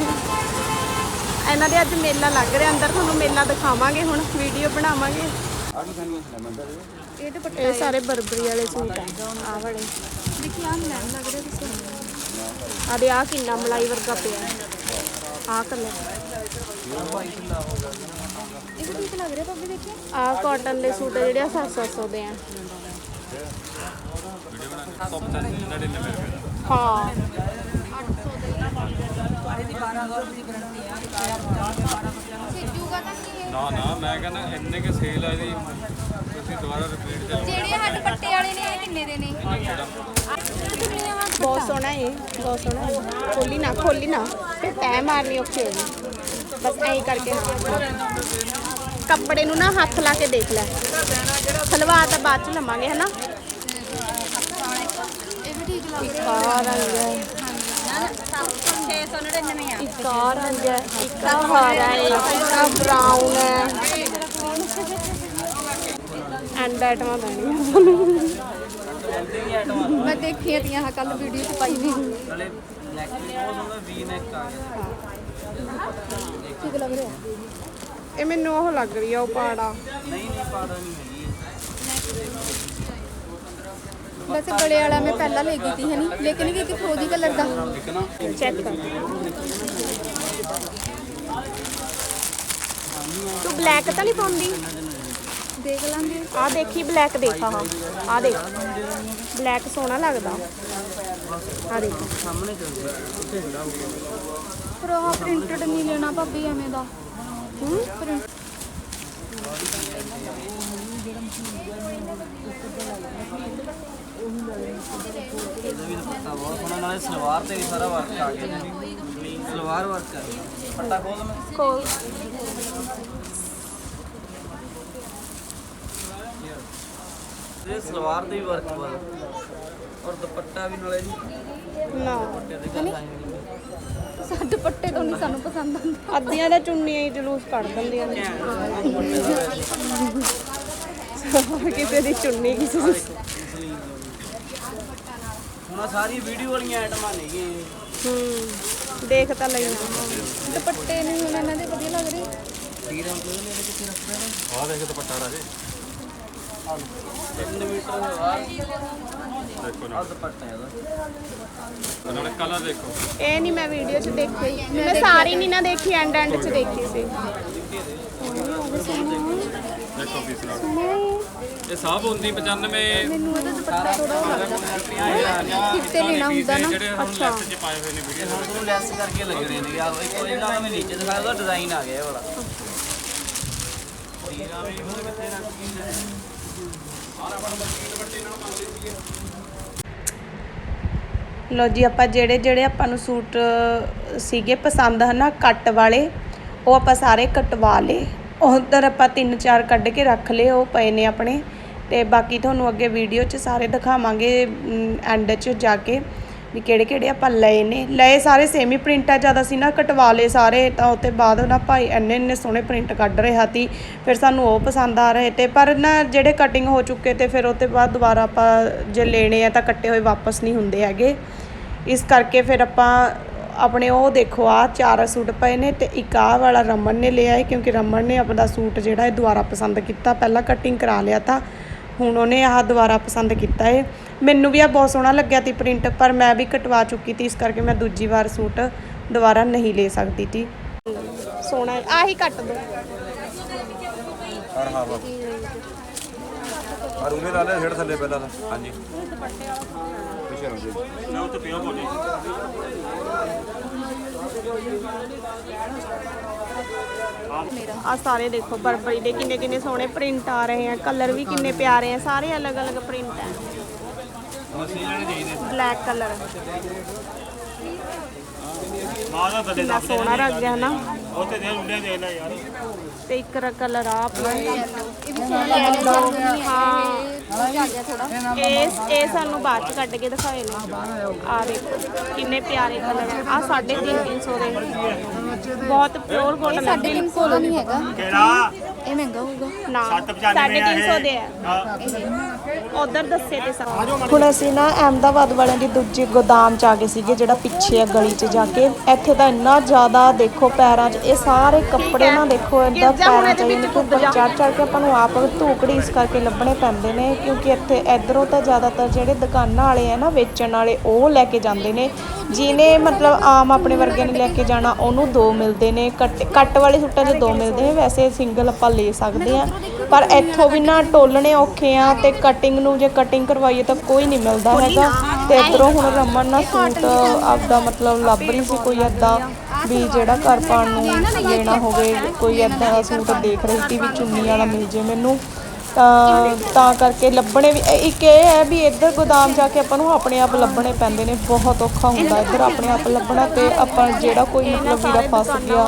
ਇਹਨਾਂ ਦੇ ਅੱਜ ਮੇਲਾ ਲੱਗ ਰਿਹਾ ਅੰਦਰ ਤੁਹਾਨੂੰ ਮੇਲਾ ਦਿਖਾਵਾਂਗੇ ਹੁਣ ਵੀਡੀਓ ਬਣਾਵਾਂਗੇ। ਇਹ ਤੇ ਸਾਰੇ ਬਰਬਰੀ ਵਾਲੇ ਸੂਟ ਆ। ਆ ਵਾਲੇ। ਦੇਖੀ ਲੈਣ ਲੱਗ ਰਿਹਾ ਤੁਸੀਂ। ਆ ਦੇ ਆ ਕਿੰਨਾ ਮਲਾਈ ਵਰਗਾ ਪਿਆ। ਆ ਕਲਰ ਇਹ ਵੀ ਠੀਕ ਲੱਗ ਰਿਹਾ ਭਾਬੀ ਦੇਖੀ ਆ ਕਾਟਨ ਦੇ ਸੂਟ ਆ ਜਿਹੜੇ ਆ। 700 ਦੇ। ਆ। ਹਾਂ ਸਿੱਜੂਗਾ ਤਾਂ ਕੀ ਨਾ ਨਾ ਮੈਂ ਕਹਿੰਦਾ ਇੰਨੇ ਕੇ ਸੇਲ ਆ ਇਹਦੀ। ਤੁਸੀਂ ਦੁਬਾਰਾ ਰਿਪੀਟ ਤੇ ਜਿਹੜੇ ਆਹ ਦੁਪੱਟੇ ਵਾਲੇ ਨੇ ਇਹ ਕਿੰਨੇ ਦੇ ਨੇ? ਬਹੁਤ ਸੋਹਣਾ ਹੈ ਬਹੁਤ ਸੋਹਣਾ ਹੈ ਖੋਲੀ ਨਾ ਖੋਲੀ ਨਾ ਤੇ ਤੈ ਮਾਰਨੀ ਔਖੀ ਹੋ ਗਈ। ਬਸ ਐਂ ਕਰਕੇ ਕੱਪੜੇ ਨੂੰ ਨਾ ਹੱਥ ਲਾ ਕੇ ਦੇਖ ਲੈ। ਸਲਵਾਰ ਤਾਂ ਬਾਅਦ ਚ ਲਵਾਂਗੇ ਹਨਾ? ਇਹ ਵੀ ਠੀਕ ਲੱਗ ਰਿਹਾ ਆ ਰੰਗ। ਹੈ 699 ਆ। ਇੱਕ ਆ ਰੰਗ ਹੈ ਇੱਕ ਆ ਹਰਾ ਹੈ ਇੱਕ ਆ ਬਰਾਊਨ ਹੈ। ਐਂਡ ਆਈਟਮਾਂ ਬਣੀਆਂ ਸਾਨੂੰ ਮੈਂ ਦੇਖੀਆਂ ਤੀਆਂ ਆਹ ਕੱਲ ਵੀਡੀਓ ਚ ਪਾਈ ਵੀ ਨਾਲੇ ਨੈਕ ਵੀ ਬਹੁਤ ਸੋਹਣਾ ਵੀ ਨੈਕ ਆ ਗਿਆ ਠੀਕ ਲੱਗ ਰਿਹਾ। ਇਹ ਮੈਨੂੰ ਉਹ ਲੱਗ ਰਹੀ ਆ ਉਹ ਪਾੜਾ। ਨਹੀਂ ਨਹੀਂ ਪਾੜਾ ਨਹੀਂ ਵਾਲਾ ਮੈਂ ਪਹਿਲਾਂ ਲੈ ਗਈ ਸੀ ਹਨੀ ਲੇਕਿਨ ਇਹ ਕਿ ਫਰੋਜ਼ੀ ਕਲਰ ਦਾ। ਠੀਕ ਨਾ ਚੈੱਕ ਕਰ। ਤੂੰ ਬਲੈਕ ਤਾਂ ਨਹੀਂ ਪਾਉਂਦੀ? ਦੇਖ ਲਾਂਗੇ। ਆ ਦੇਖੀ ਬਲੈਕ ਦੇਖ ਆਹ। ਆ ਦੇਖ। ਬਲੈਕ ਸੋਹਣਾ ਲੱਗਦਾ। ਆ ਦੇਖ। ਸਾਹਮਣੇ ਪਰ ਆਹ ਪ੍ਰਿੰਟਡ ਨਹੀਂ ਲੈਣਾ ਭਾਬੀ ਐਵੇਂ ਦਾ। ਹੂੰ? ਪ੍ਰਿੰਟ ਇਹਦਾ ਵੀ ਦੁਪੱਟਾ ਬਹੁਤ ਸੋਹਣਾ ਨਾਲੇ ਸਲਵਾਰ ਤੇ ਵੀ ਸਾਰਾ ਵਰਕ ਆ ਗਿਆ ਜੀ ਸਲਵਾਰ ਵਰਕ ਆ ਗਿਆ। ਦੁਪੱਟਾ ਖੋਲ ਮੈਂ। ਕੋਲ ਇਹ ਸਲਵਾਰ ਤੇ ਵੀ ਵਰਕ ਵਾ। ਔਰ ਦੁਪੱਟਾ ਵੀ ਨਾਲੇ ਜੀ ਨਾ। ਤੇ ਦੇ ਗੱਲ ਆਈ ਸਾ ਦੁਪੱਟੇ ਤੋਂ ਨਹੀਂ ਸਾਨੂੰ ਪਸੰਦ ਆਉਂਦਾ। ਅੱਧੀਆਂ ਦਾ ਚੁੰਨੀਆਂ ਹੀ ਜਲੂਸ ਕੱਢ ਦਿੰਦੀਆਂ ਨੇ। ਕਿਸੇ ਦੀ ਚੁੰਨੀ ਕਿਸੇ ਦੀ ਹੁਣ ਆਹ ਸਾਰੀ ਵੀਡੀਓ ਵਾਲੀਆਂ ਆਈਟਮਾਂ ਨੇਗੀਆਂ ਇਹ। ਹੂੰ ਦੇਖ ਤਾਂ ਲਈਆਂ ਦੁਪੱਟੇ ਨਹੀਂ ਹੁਣ ਇਹਨਾਂ ਦੇ ਵਧੀਆ ਲੱਗ ਰਹੇ। ਨੇ? ਆ ਦੇਖ ਦੁਪੱਟਾ ਰਾਜੇ ਤਿੰਨ ਮੀਟਰ ਆ ਦੇਖੋ ਨਾ। ਆ ਦੁਪੱਟਾ ਇਹਦਾ ਨਾਲੇ ਕਲਰ ਦੇਖੋ। ਇਹ ਨਹੀਂ ਮੈਂ ਵੀਡੀਓ 'ਚ ਦੇਖੀ। ਮੈਂ ਸਾਰੀ ਨਹੀਂ ਨਾ ਦੇਖੀ ਐਂਡ ਐਂਡ 'ਚ ਦੇਖੀ ਸੀ। ਦੇਖੋ ਪੀਸ ਨਾਲ ਇਹ ਸਾਫ਼ ਹੁੰਦੀ 95 ਮੈਨੂੰ ਇਹਦਾ ਦੁਪੱਟਾ ਥੋੜਾ ਉਹ ਲੱਗਦਾ ਕਿੱਤੇ ਲੈਣਾ ਹੁੰਦਾ ਨਾ। ਜਿਹੜੇ ਹੁਣ ਲੈਫਟ 'ਚ ਪਾਏ ਹੋਏ ਨੇ ਵੀਡੀਓ ਹੁਣ ਤੁਹਾਨੂੰ ਲੈਸ ਕਰਕੇ ਲੱਗਣੇ ਨੇ ਯਾਰ। ਇੱਕ ਇਹਨਾਂ ਦਾ ਮੈਂ ਨੀਚੇ ਦਿਖਾਇਆ ਉਹਦਾ ਡਿਜ਼ਾਈਨ ਆ ਗਿਆ ਇਹ ਵਾਲਾ। ਵੀਰਾਂ ਵੀ ਹੁਣ ਕਿੱਥੇ ਰੱਖੀ ਨੇ। ਲੋ ਜੀ ਆਪਾਂ ਜਿਹੜੇ ਜਿਹੜੇ ਆਪਾਂ ਨੂੰ ਸੂਟ ਸੀਗੇ ਪਸੰਦ ਹਨਾ ਕੱਟ ਵਾਲੇ ਉਹ ਆਪਾਂ ਸਾਰੇ ਕਟਵਾ ਲਏ। ਉਧਰ ਆਪਾਂ ਤਿੰਨ ਚਾਰ ਕੱਢ ਕੇ ਰੱਖ ਲਏ ਉਹ ਪਏ ਨੇ ਆਪਣੇ। ਤੇ ਬਾਕੀ ਤੁਹਾਨੂੰ ਅੱਗੇ ਵੀਡੀਓ 'ਚ ਸਾਰੇ ਦਿਖਾਵਾਂਗੇ ਐਂਡ 'ਚ ਜਾ ਕੇ ਵੀ ਕਿਹੜੇ ਕਿਹੜੇ ਆਪਾਂ ਲਏ ਨੇ। ਲਏ ਸਾਰੇ ਸੇਮੀ ਪ੍ਰਿੰਟ ਆ ਜਦ ਅਸੀਂ ਨਾ ਕਟਵਾ ਲਏ ਸਾਰੇ, ਤਾਂ ਉੱਤੇ ਬਾਅਦ ਨਾ ਭਾਈ ਇੰਨੇ ਇੰਨੇ ਸੋਹਣੇ ਪ੍ਰਿੰਟ ਕੱਢ ਰਿਹਾ ਤੀ ਫਿਰ ਸਾਨੂੰ ਉਹ ਪਸੰਦ ਆ ਰਹੇ ਤੇ, ਪਰ ਨਾ ਜਿਹੜੇ ਕਟਿੰਗ ਹੋ ਚੁੱਕੇ ਤੇ ਫਿਰ ਉਹਤੇ ਬਾਅਦ ਦੁਬਾਰਾ ਆਪਾਂ ਜੇ ਲੈਣੇ ਆ ਤਾਂ ਕੱਟੇ ਹੋਏ ਵਾਪਸ ਨਹੀਂ ਹੁੰਦੇ ਹੈਗੇ। ਇਸ ਕਰਕੇ ਫਿਰ ਆਪਾਂ ਆਪਣੇ ਉਹ ਦੇਖੋ ਆ ਚਾਰ ਸੂਟ ਪਏ ਨੇ ਤੇ ਇੱਕ ਆਹ ਵਾਲਾ ਰਮਨ ਨੇ ਲਿਆ ਹੈ, ਕਿਉਂਕਿ ਰਮਨ ਨੇ ਆਪਣਾ ਸੂਟ ਜਿਹੜਾ ਹੈ ਦੁਬਾਰਾ ਪਸੰਦ ਕੀਤਾ, ਪਹਿਲਾਂ ਕਟਿੰਗ ਕਰਾ ਲਿਆ ਤਾਂ ਹੁਣ ਉਹਨੇ ਆਹ ਦੁਬਾਰਾ ਪਸੰਦ ਕੀਤਾ ਹੈ ਮੈਨੂੰ ਵੀ ਆ ਬਹੁਤ ਸੋਹਣਾ ਲੱਗਿਆ ਤੀ ਪ੍ਰਿੰਟ ਪਰ ਮੈਂ ਵੀ ਕਟਵਾ ਚੁੱਕੀ ਤੀ ਇਸ ਕਰਕੇ ਮੈਂ ਦੂਜੀ ਵਾਰ ਸੂਟ ਦੁਬਾਰਾ ਨਹੀਂ ਲੈ ਸਕਦੀ ਤੀ। ਸੋਹਣਾ। ਆਹੀ ਕੱਟ ਦੋ। ਹਰ ਹਾਂ ਬਾਬੂ ਆ ਰੂਲੇ ਲਾ ਲੈ ਛੇੜ ਥੱਲੇ ਪਹਿਲਾਂ ਤਾਂ। ਹਾਂਜੀ। ਪਿੱਛੇ ਨੂੰ ਜੀ ਨਾ ਉੱਤੇ ਪਿਆ ਬੋਲੀ ਆ ਸਾਰੇ ਦੇਖੋ ਬਰਬਰੀ ਦੇ ਕਿੰਨੇ ਕਿੰਨੇ ਸੋਹਣੇ ਪ੍ਰਿੰਟ ਆ ਰਹੇ ਆ ਕਲਰ ਵੀ ਕਿੰਨੇ ਪਿਆਰੇ ਆ, ਸਾਰੇ ਅਲੱਗ-ਅਲੱਗ ਪ੍ਰਿੰਟ ਹੈ ਬਲੈਕ ਕਲਰ ਮਾਂ ਦਾ ਸੋਹਣਾ ਰੱਖ ਗਿਆ ਨਾ ਉੱਤੇ ਦੇ ਮੁੰਡੇ ਦੇ ਲੈ ਯਾਰ ਤੇ ਇੱਕ ਰ ਕਲਰ ਆ ਆਪਣਾ। ਇਹ ਵੀ ਸੋਹਣਾ ਲੱਗਦਾ ਹਾਂ। ਇਹ ਇਹ ਸਾਨੂੰ ਬਾਅਦ ਚ ਕੱਢ ਕੇ ਦਿਖਾਏ ਨੇ। ਆ ਦੇਖੋ, ਕਿੰਨੇ ਪਿਆਰੇ ਕਲਰ ਆ। 350 ਦੇ। ਬਹੁਤ ਪਿਓਰ ਕੋਟਨ ਸਾਡੇ 300 ਦਾ ਨਹੀਂ ਹੈਗਾ। ਕਿਹੜਾ? ਇਹ ਮਹਿੰਗਾ ਹੋਊਗਾ। ਨਾ 795 350 ਦੇ ਆ। ਉਧਰ ਦੱਸੇ ਤੇ ਸਭ ਹੁਣ ਅਸੀਂ ਨਾ ਅਹਿਮਦਾਬਾਦ ਵਾਲਿਆਂ ਦੀ ਦੂਜੀ ਗੋਦਾਮ ਚ ਆ ਗਏ ਸੀਗੇ ਜਿਹੜਾ ਪਿੱਛੇ ਆ ਗਲੀ ਚ ਜਾ ਕੇ। ਇੱਥੇ ਤਾਂ ਇੰਨਾ ਜ਼ਿਆਦਾ ਦੇਖੋ ਪੈਰਾਂ 'ਚ ਇਹ ਸਾਰੇ ਕੱਪੜੇ ਨਾ ਦੇਖੋ ਏਦਾਂ ਪੈਰਾਂ 'ਚ ਜਿਵੇਂ ਕਿ ਉੱਪਰ ਚੜ ਚੜ ਕੇ ਆਪਾਂ ਨੂੰ ਆਪ ਧੂਕੜੀ ਇਸ ਕਰਕੇ ਲੱਭਣੇ ਪੈਂਦੇ ਨੇ ਕਿਉਂਕਿ ਇੱਥੇ ਇਧਰੋਂ ਤਾਂ ਜ਼ਿਆਦਾਤਰ ਜਿਹੜੇ ਦੁਕਾਨਾਂ ਵਾਲੇ ਆ ਨਾ ਵੇਚਣ ਵਾਲੇ ਉਹ ਲੈ ਕੇ ਜਾਂਦੇ ਨੇ। ਜਿਹਨੇ ਮਤਲਬ ਆਮ ਆਪਣੇ ਵਰਗੇ ਨੇ ਲੈ ਕੇ ਜਾਣਾ ਉਹਨੂੰ ਦੋ ਮਿਲਦੇ ਨੇ, ਕੱਟ ਕੱਟ ਵਾਲੇ ਸੂਟਾਂ 'ਚ ਦੋ ਮਿਲਦੇ ਨੇ, ਵੈਸੇ ਸਿੰਗਲ ਆਪਾਂ ਲੈ ਸਕਦੇ ਆ ਪਰ ਇੱਥੋਂ ਵੀ ਨਾ ਟੋਲਣੇ ਔਖੇ ਆ ਤੇ ਕਟਿੰਗ ਨੂੰ ਜੇ ਕਟਿੰਗ ਕਰਵਾਈਏ ਤਾਂ ਕੋਈ ਨਹੀਂ ਮਿਲਦਾ ਹੈਗਾ। ਤੇ ਇਧਰੋਂ ਹੁਣ ਰਮਨ ਨਾ ਸੂਟ ਆਪਦਾ ਮਤਲਬ ਲੱਭ ਰਹੀ ਸੀ ਕੋਈ ਏਦਾਂ ਵੀ ਜਿਹੜਾ ਘਰ ਪਾਉਣ ਨੂੰ ਲੈਣਾ ਹੋਵੇ, ਕੋਈ ਏਦਾਂ ਦਾ ਸੂਟ ਦੇਖ ਰਹੀ ਸੀ ਵੀ ਚੁੰਨੀ ਵਾਲਾ ਮਿਲ ਜੇ ਮੈਨੂੰ। ਤਾਂ ਤਾਂ ਕਰਕੇ ਲੱਭਣੇ ਵੀ, ਇਹ- ਇੱਕ ਇਹ ਹੈ ਵੀ ਇੱਧਰ ਗੋਦਾਮ ਜਾ ਕੇ ਆਪਾਂ ਨੂੰ ਆਪਣੇ ਆਪ ਲੱਭਣੇ ਪੈਂਦੇ ਨੇ, ਬਹੁਤ ਔਖਾ ਹੁੰਦਾ ਇੱਧਰ ਆਪਣੇ ਆਪ ਲੱਭਣਾ ਤੇ ਆਪਾਂ ਜਿਹੜਾ ਕੋਈ ਮਤਲਬ ਵੀਰਾ ਫਸ ਗਿਆ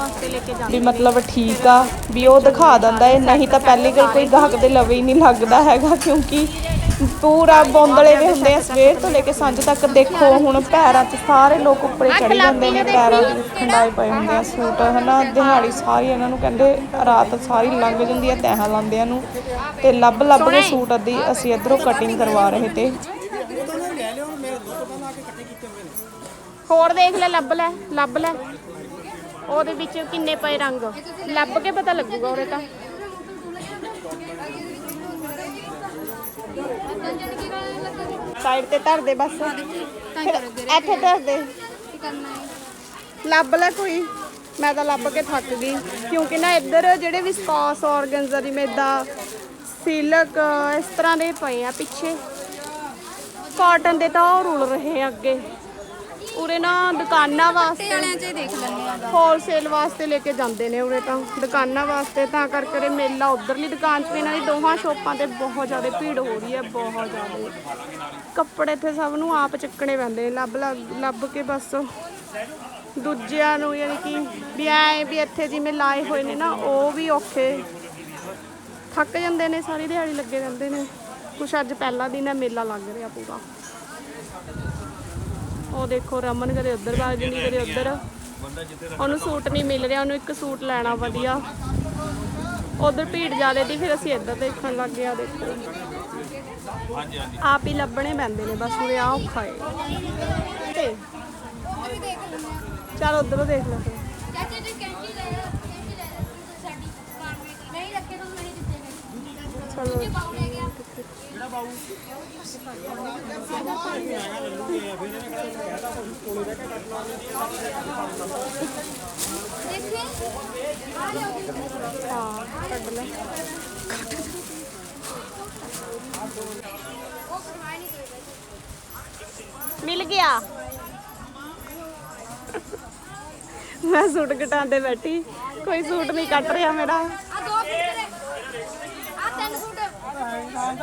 ਵੀ ਮਤਲਬ ਠੀਕ ਆ, ਵੀ ਉਹ ਦਿਖਾ ਦਿੰਦਾ ਹੈ। ਨਹੀਂ ਤਾਂ ਪਹਿਲੀ ਗੱਲ ਕੋਈ ਗਾਹਕ ਦੇ ਲਵੇ ਹੀ ਨਹੀਂ ਲੱਗਦਾ ਹੈਗਾ, ਕਿਉਂਕਿ ਪੂਰਾ ਬੌਂਦਲੇ ਵੇ ਹੁੰਦੇ ਆ ਸਵੇਰ ਤੋਂ ਲੈ ਕੇ ਸਾਂਝ ਤੱਕ ਦੇਖੋ ਹੁਣ ਪੈਰਾਂ 'ਚ ਸਾਰੇ ਲੋਕ ਉੱਪਰੇ ਚੜੀ ਜਾਂਦੇ ਨੇ ਪੈਰਾਂ 'ਚ ਖੰਡਾਏ ਪਏ ਹੁੰਦੇ ਆ ਸੂਟ ਹਨਾ ਦਿਹਾੜੀ ਸਾਰੀ ਇਹਨਾਂ ਨੂੰ ਕਹਿੰਦੇ ਰਾਤ ਸਾਰੀ ਲੰਘ ਜਾਂਦੀ ਆ ਤੈਹਾਂ ਲਾਉਂਦਿਆਂ ਨੂੰ ਤੇ ਲੱਭ ਲੱਭ ਕੇ ਸੂਟ ਅੱਧੀ ਅਸੀਂ ਇਧਰੋਂ ਕਟਿੰਗ ਕਰਵਾ ਰਹੇ ਤੇ। ਹੋਰ ਦੇਖ ਲੈ ਲੱਭ ਲੈ ਲੱਭ ਲੈ। ਉਹਦੇ ਵਿੱਚ ਕਿੰਨੇ ਪਏ ਰੰਗ। ਲੱਭ ਕੇ ਪਤਾ ਲੱਗੂਗਾ ਉਹਦੇ ਤਾਂ। ਸਾਈਡ ਤੇ ਧਰ ਦੇ ਬਸ। ਇੱਥੇ ਧਰ ਦੇ। ਲੱਭ ਲੈ ਕੋਈ। ਮੈਂ ਤਾਂ ਲੱਭ ਕੇ ਥੱਕ ਗਈ। ਕਿਉਂਕਿ ਨਾ ਇੱਧਰ ਜਿਹੜੇ ਵੀ ਸਪਾਸ ਆਰਗਨਜ਼ਾ ਜਿਵੇਂ ਇਦਾਂ ਸਿਲਕ ਇਸ ਤਰ੍ਹਾਂ ਦੇ ਪਏ ਆ ਪਿੱਛੇ। ਕਾਟਨ ਦੇ ਤਾਂ ਉਹ ਰੁਲ ਰਹੇ ਅੱਗੇ। ਉਰੇ ਨਾ ਦੁਕਾਨਾਂ ਵਾਸਤੇ ਵਾਲਿਆਂ 'ਚ ਹੀ ਦੇਖ ਲੈਂਦੇ ਆ ਹੋਲਸੇਲ ਵਾਸਤੇ ਲੈ ਕੇ ਜਾਂਦੇ ਨੇ ਉਰੇ ਤਾਂ ਦੁਕਾਨਾਂ ਵਾਸਤੇ। ਤਾਂ ਕਰਕੇ ਉਰੇ ਮੇਲਾ ਉਧਰਲੀ ਦੁਕਾਨ 'ਚ ਵੀ ਇਹਨਾਂ ਦੀ ਦੋਹਾਂ ਸ਼ੋਪਾਂ ਤੇ ਬਹੁਤ ਜ਼ਿਆਦਾ ਭੀੜ ਹੋ ਰਹੀ ਹੈ ਬਹੁਤ ਜ਼ਿਆਦਾ। ਕੱਪੜੇ ਇੱਥੇ ਸਭ ਨੂੰ ਆਪ ਚੱਕਣੇ ਪੈਂਦੇ ਨੇ ਲੱਭ ਲੱਭ ਲੱਭ ਕੇ ਬਸ। ਦੂਜਿਆਂ ਨੂੰ ਯਾਨੀ ਕਿ ਵੀ ਐ ਵੀ ਇੱਥੇ ਜਿਵੇਂ ਲਾਏ ਹੋਏ ਨੇ ਨਾ ਉਹ ਵੀ ਔਖੇ। ਥੱਕ ਜਾਂਦੇ ਨੇ ਸਾਰੀ ਦਿਹਾੜੀ ਲੱਗੇ ਰਹਿੰਦੇ ਨੇ। ਕੁਛ ਅੱਜ ਪਹਿਲਾ ਦਿਨ ਹੈ ਮੇਲਾ ਲੱਗ ਰਿਹਾ ਪੂਰਾ। ਉਹ ਦੇਖੋ ਰਮਨ ਕਦੇ ਉੱਧਰ ਵਗ ਜਾਂਦੀ ਕਦੇ ਉੱਧਰ। ਉਹਨੂੰ ਸੂਟ ਨਹੀਂ ਮਿਲ ਰਿਹਾ ਉਹਨੂੰ ਇੱਕ ਸੂਟ ਲੈਣਾ ਵਧੀਆ। ਉਧਰ ਭੀੜ ਜ਼ਿਆਦੇ ਦੀ ਫਿਰ ਅਸੀਂ ਇੱਧਰ ਦੇਖਣ ਲੱਗ ਗਏ ਆ ਦੇਖੋ। ਆਪ ਹੀ ਲੱਭਣੇ ਪੈਂਦੇ ਨੇ ਬਸ ਉਰੇ ਆ ਔਖਾ ਏ। ਤੇ ਚਲ ਉਧਰੋਂ ਦੇਖ ਲੈ ਫਿਰ। ਚਾਚਾ ਜੀ ਕੈਂਚੀ ਲੈ ਕੈਂਚੀ ਲੈ ਲਓ ਸਾਡੀ ਦੁਕਾਨ ਵਿੱਚ। ਨਹੀਂ ਰੱਖੇ ਤਾਂ ਨਹੀਂ ਦਿੱਤੇ। ਗਏ ਚਲੋ ਬਾਉ ਗਿਆ? ਹਾਂ ਕੱਢ ਲੈ ਮਿਲ ਗਿਆ। ਮੈਂ ਸੂਟ ਕਟਾਉਂਦੇ ਬੈਠੀ, ਕੋਈ ਸੂਟ ਨਹੀਂ ਕੱਟ ਰਿਹਾ ਮੇਰਾ ਆ ਦੋ ਸੂਟ ਆ ਤਿੰਨ ਸੂਟ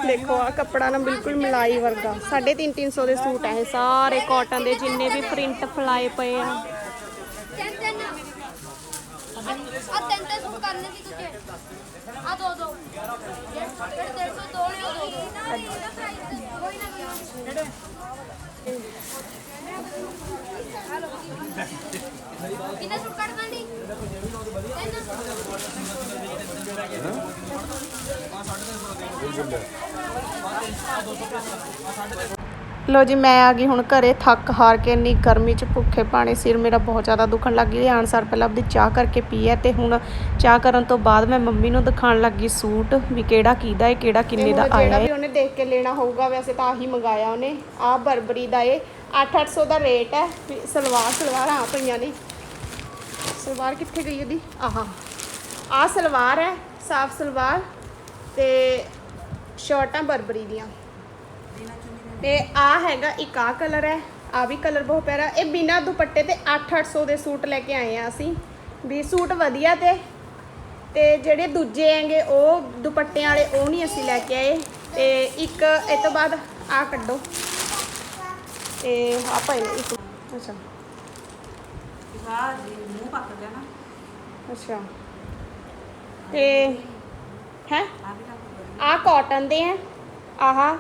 ਦੇਖੋ ਆ ਕੱਪੜਾ ਨਾ ਬਿਲਕੁਲ ਮਲਾਈ ਵਰਗਾ। 3.5 300 ਦੇ ਸੂਟ ਆ ਇਹ ਸਾਰੇ ਕਾਟਨ ਦੇ, ਜਿੰਨੇ ਵੀ ਪ੍ਰਿੰਟ ਫਲਾਏ ਪਏ ਆ। ਆ ਤਿੰਨ ਤਿੰਨ ਸੂਟ ਕਰਨੇ ਸੀ ਤੁਝੇ ਆ ਦੋ ਦੋ ਜਿਹੜੇ ਤੇਰੇ ਤੋਂ ਦੋ ਨੇ ਦੋ ਕੋਈ ਨਾ ਕੋਈ ਕਿੰਨਾ ਸੂਟ ਕੱਢਦਾ ਨਹੀਂ ਲੋ ਜੀ ਮੈਂ ਆ ਗਈ ਹੁਣ ਘਰੇ ਥੱਕ ਹਾਰ ਕੇ ਇੰਨੀ ਗਰਮੀ ਚ ਭੁੱਖੇ ਪਾਣੀ ਸਿਰ ਮੇਰਾ ਬਹੁਤ ਜ਼ਿਆਦਾ ਦੁਖਣ ਲੱਗ ਗਿਆ। ਆਣ ਸਾਰ ਪਹਿਲਾਂ ਆਪਦੀ ਚਾਹ ਕਰਕੇ ਪੀ ਹੈ ਤੇ ਹੁਣ ਚਾਹ ਕਰਨ ਤੋਂ ਬਾਅਦ ਮੈਂ ਮੰਮੀ ਨੂੰ ਦਿਖਾਉਣ ਲੱਗੀ ਸੂਟ ਵੀ ਕਿਹੜਾ ਕੀਦਾ ਹੈ ਕਿਹੜਾ ਕਿੰਨੇ ਦਾ ਆਇਆ ਹੈ ਵੀ ਉਹਨੇ ਦੇਖ ਕੇ ਲੈਣਾ ਹੋਊਗਾ ਵੈਸੇ ਤਾਂ ਆਹੀ ਮੰਗਾਇਆ ਉਹਨੇ। ਆ ਬਰਬਰੀ ਦਾ ਏ 8-800 ਦਾ ਰੇਟ ਹੈ। ਵੀ ਸਲਵਾਰ ਸਲਵਾਰ ਆ ਪਈਆਂ ਨੇ। ਸਲਵਾਰ ਕਿੱਥੇ ਗਈ ਉਹਦੀ? ਆਹਾ। ਆ ਸਲਵਾਰ ਹੈ ਸਾਫ਼ ਸਲਵਾਰ ਤੇ ਸ਼ਰਟਾਂ ਬਰਬਰੀ ਦੀਆਂ। ਤੇ ਆ ਹੈਗਾ, ਇੱਕ ਆ ਕਲਰ ਹੈ ਆ ਵੀ ਕਲਰ ਬਹੁਤ ਪਿਆਰਾ। ਇਹ ਬਿਨਾ ਦੁਪੱਟੇ ਤੇ 8-800 ਦੇ ਸੂਟ ਲੈ ਕੇ ਆਏ ਆ ਅਸੀਂ। ਵੀ ਸੂਟ ਵਧੀਆ ਤੇ ਤੇ ਜਿਹੜੇ ਦੂਜੇ ਹੈਗੇ, ਉਹ ਦੁਪੱਟਿਆਂ ਵਾਲੇ, ਉਹ ਨਹੀਂ ਅਸੀਂ ਲੈ ਕੇ ਆਏ। ਤੇ ਇੱਕ, ਇਹ ਤੋਂ ਬਾਅਦ ਆ ਕੱਢੋ। ਤੇ ਆ ਪਾਈ ਨੇ ਇੱਕ। ਅੱਛਾ। ਅੱਛਾ। ਤੇ ਹੈ? ਆ ਕਾਟਨ ਦੇ ਹੈ ਆਹ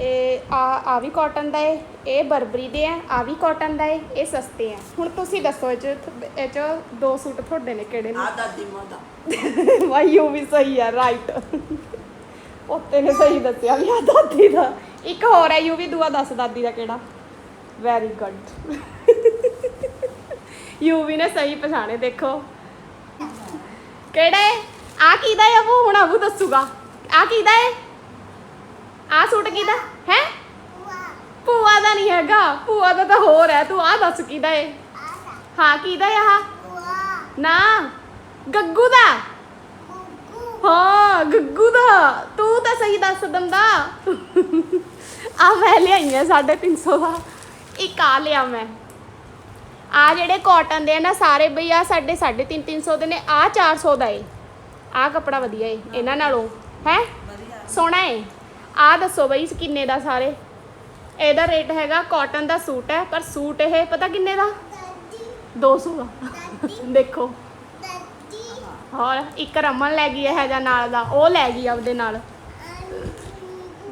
ਇਹ ਆ ਆ ਵੀ ਕਾਟਨ ਦਾ ਏ ਇਹ ਬਰਬਰੀ ਦੇ ਆ ਆ ਵੀ ਕਾਟਨ ਦਾ ਏ ਇਹ ਸਸਤੇ ਆ। ਹੁਣ ਤੁਸੀਂ ਦੱਸੋ ਇਹ ਚ ਥ- ਇਹ ਚ ਦੋ ਸੂਟ ਤੁਹਾਡੇ ਨੇ ਕਿਹੜੇ ਨੇ? ਆ ਦਾਦੀ ਮਾਂ ਦਾ। ਵਾਈ ਉਹ ਵੀ ਸਹੀ ਆ ਰਾਈਟ ਉੱਤੇ ਨੇ ਸਹੀ ਦੱਸਿਆ ਵੀ ਆ ਦਾਦੀ ਦਾ। ਇੱਕ ਹੋਰ ਹੈ ਯੂ ਵੀ ਦੂਆ ਦੱਸ ਦਾਦੀ ਦਾ ਕਿਹੜਾ? ਵੈਰੀ ਗੁੱਡ ਯੂ ਵੀ ਨੇ ਸਹੀ ਪਛਾਣੇ ਦੇਖੋ। ਕਿਹੜਾ ਏ? ਆ ਕਿਹਦਾ ਏ ਅਬੂ ਹੁਣ ਅਬੂ ਦੱਸੂਗਾ। ਆ ਕਿਹਦਾ ਏ? ਆ ਸੂਟ ਕਿਹਦਾ ਹੈ? ਭੂਆ ਦਾ ਨਹੀਂ ਹੈਗਾ। ਭੂਆ ਦਾ ਤਾਂ ਹੋਰ ਹੈ। ਤੂੰ ਆ ਦੱਸ ਕਿਹਦਾ ਏ? ਹਾਂ ਕਿਹਦਾ ਏ ਆਹ? ਨਾ, ਗੱਗੂ ਦਾ? ਹਾਂ, ਗੱਗੂ ਦਾ। ਤੂੰ ਤਾਂ ਸਹੀ ਦੱਸ ਦੰਦਾ। ਆ ਮੈਂ ਲਿਆਈ ਆ 350 ਦਾ। ਇੱਕ ਆ ਲਿਆ ਮੈਂ। ਆ ਜਿਹੜੇ ਕਾਟਨ ਦੇ ਆ ਨਾ, ਸਾਰੇ ਬਈ ਆ ਸਾਡੇ 350 ਦੇ ਨੇ। ਆ 400 ਦਾ ਏ। ਆਹ ਕੱਪੜਾ ਵਧੀਆ ਏ, ਇਹਨਾਂ ਨਾਲੋਂ, ਹੈ? ਸੋਹਣਾ ਏ। ਆਹ ਦੱਸੋ ਬਈ, ਕਿੰਨੇ ਦਾ ਸਾਰੇ? ਇਹਦਾ ਰੇਟ ਹੈਗਾ ਕਾਟਨ ਦਾ ਸੂਟ ਹੈ, ਪਰ ਸੂਟ ਇਹ ਪਤਾ ਕਿੰਨੇ ਦਾ? 200 ਦਾ। ਦੇਖੋ। ਹੋਰ, ਇੱਕ ਰਮਨ ਲੈ ਗਈ ਇਹ ਜਾਂ ਨਾਲ ਦਾ, ਉਹ ਲੈ ਗਈ ਆਪਦੇ ਨਾਲ।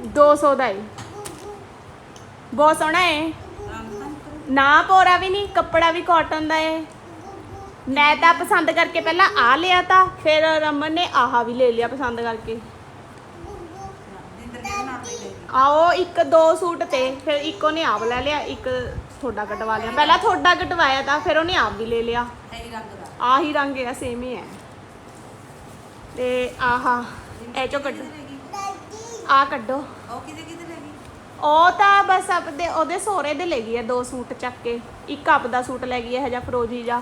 200 ਦਾ ਏ। ਬਹੁਤ ਸੋਹਣਾ ਏ। ਨਾ ਪੋਰਾ ਵੀ ਨਹੀਂ, ਕੱਪੜਾ ਵੀ ਕਾਟਨ ਦਾ ਏ। ਮੈਂ ਤਾਂ ਪਸੰਦ ਕਰਕੇ ਪਹਿਲਾਂ ਆ ਲਿਆ ਤਾਂ, ਫਿਰ ਰਮਨ ਨੇ ਆਹਾ ਵੀ ਲੈ ਲਿਆ ਪਸੰਦ ਕਰਕੇ। ਆਓ ਇੱਕ ਦੋ ਸੂਟ ਤੇ, ਫਿਰ ਇੱਕ ਉਹਨੇ ਆਪ ਲੈ ਲਿਆ, ਇੱਕ ਤੁਹਾਡਾ ਕਟਵਾ ਲਿਆ। ਪਹਿਲਾਂ ਤੁਹਾਡਾ ਕਟਵਾਇਆ ਤਾਂ, ਫਿਰ ਉਹਨੇ ਆਪ ਵੀ ਲੈ ਲਿਆ। ਆਹੀ ਰੰਗ ਹੈ ਸੇਮ ਹੀ ਹੈ ਤੇ ਆਹਾ, ਇਹ ਚੋਂ ਕੱਢੋ। ਆ ਕੱਢੋ। ਉਹ ਤਾਂ ਬਸ ਆਪਦੇ, ਉਹਦੇ ਸੋਹਰੇ ਦੇ ਲੈ ਗਈ ਹੈ ਦੋ ਸੂਟ ਚੱਕ ਕੇ। ਇੱਕ ਆਪ ਦਾ ਸੂਟ ਲੈ ਗਈ ਹੈ ਜਾਂ ਫਰੋਜੀ ਜਾ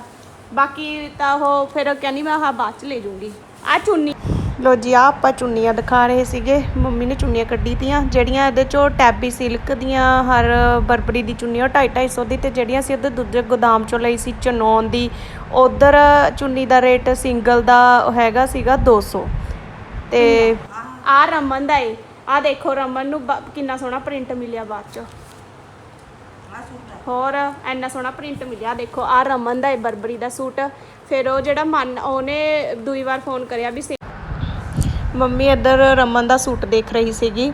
ਬਾਕੀ ਤਾਂ ਉਹ ਫਿਰ ਕਹਿੰਦੀ ਮੈਂ ਆਹ ਬਾਅਦ ਚ ਲੈ ਜੂੰਗੀ ਆ ਚੁੰਨੀ। ਲੋ ਜੀ ਆ ਆਪਾਂ ਚੁੰਨੀਆਂ ਦਿਖਾ ਰਹੇ ਸੀਗੇ। ਮੰਮੀ ਨੇ ਚੁੰਨੀਆਂ ਕੱਢੀ ਤੀਆਂ ਜਿਹੜੀਆਂ ਇਹਦੇ ਚੋਂ ਟੈਬੀ ਸਿਲਕ ਦੀਆਂ ਹਰ ਬਰਬਰੀ ਦੀ ਚੁੰਨੀ ਉਹ 2.5 250 ਦੀ ਤੇ ਜਿਹੜੀਆਂ ਸੀ ਉਹਦੇ ਦੂਜੇ ਗੋਦਾਮ ਚੋਂ ਲਈ ਸੀ ਚਨੌਨ ਦੀ ਉਧਰ ਚੁੰਨੀ ਦਾ ਰੇਟ ਸਿੰਗਲ ਦਾ ਹੈਗਾ ਸੀਗਾ 200 ਤੇ ਆ ਰਮਨ ਦਾ ਏ। ਆ ਦੇਖੋ ਰਮਨ ਨੂੰ ਬ- ਕਿੰਨਾ ਸੋਹਣਾ ਪ੍ਰਿੰਟ ਮਿਲਿਆ ਬਾਅਦ ਚ। ਹੋਰ ਐਨਾ ਸੋਹਣਾ ਪ੍ਰਿੰਟ ਮਿਲਿਆ। ਦੇਖੋ ਆ ਰਮਨ ਦਾ ਏ ਬਰਬਰੀ ਦਾ ਸੂਟ। ਫਿਰ ਉਹ ਜਿਹੜਾ ਮਨ, ਉਹਨੇ ਦੂਈ ਵਾਰ ਫੋਨ ਕਰਿਆ ਵੀ ਮੰਮੀ ਇੱਧਰ ਰਮਨ ਦਾ ਸੂਟ ਦੇਖ ਰਹੀ ਸੀਗੀ।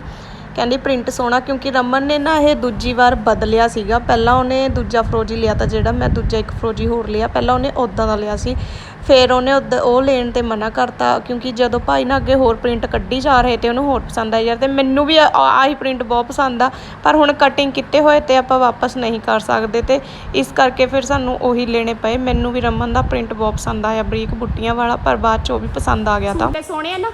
ਕਹਿੰਦੀ ਪ੍ਰਿੰਟ ਸੋਹਣਾ ਕਿਉਂਕਿ ਰਮਨ ਨੇ ਨਾ ਇਹ ਦੂਜੀ ਵਾਰ ਬਦਲਿਆ ਸੀਗਾ। ਪਹਿਲਾਂ ਉਹਨੇ ਦੂਜਾ ਫਰੋਜੀ ਲਿਆ ਤਾਂ ਜਿਹੜਾ ਮੈਂ ਦੂਜਾ ਇੱਕ ਫਰੋਜੀ ਹੋਰ ਲਿਆ, ਪਹਿਲਾਂ ਉਹਨੇ ਉਦਾਂ ਦਾ ਲਿਆ ਸੀ। ਫਿਰ ਉਹਨੇ ਉੱਦ- ਉਹ ਲੈਣ ਤੇ ਮਨਾ ਕਰਤਾ ਕਿਉਂਕਿ ਜਦੋਂ ਭਾਈ ਨਾ ਅੱਗੇ ਹੋਰ ਪ੍ਰਿੰਟ ਕੱਢੀ ਜਾ ਰਹੇ ਤੇ ਉਹਨੂੰ ਹੋਰ ਪਸੰਦ ਆਈ ਯਾਰ ਤੇ ਮੈਨੂੰ ਵੀ ਆਹੀ ਪ੍ਰਿੰਟ ਬਹੁਤ ਪਸੰਦ ਆ। ਪਰ ਹੁਣ ਕਟਿੰਗ ਕੀਤੇ ਹੋਏ ਤੇ ਆਪਾਂ ਵਾਪਸ ਨਹੀਂ ਕਰ ਸਕਦੇ ਤੇ ਇਸ ਕਰਕੇ ਫਿਰ ਸਾਨੂੰ ਉਹੀ ਲੈਣੇ ਪਏ। ਮੈਨੂੰ ਵੀ ਰਮਨ ਦਾ ਪ੍ਰਿੰਟ ਬਹੁਤ ਪਸੰਦ ਆਇਆ, ਬਰੀਕ ਬੁੱਟੀਆਂ ਵਾਲਾ, ਪਰ ਬਾਅਦ ਚ ਉਹ ਵੀ ਪਸੰਦ ਆ ਗਿਆ ਤਾਂ ਸੋਹਣੇ ਆ ਨਾ।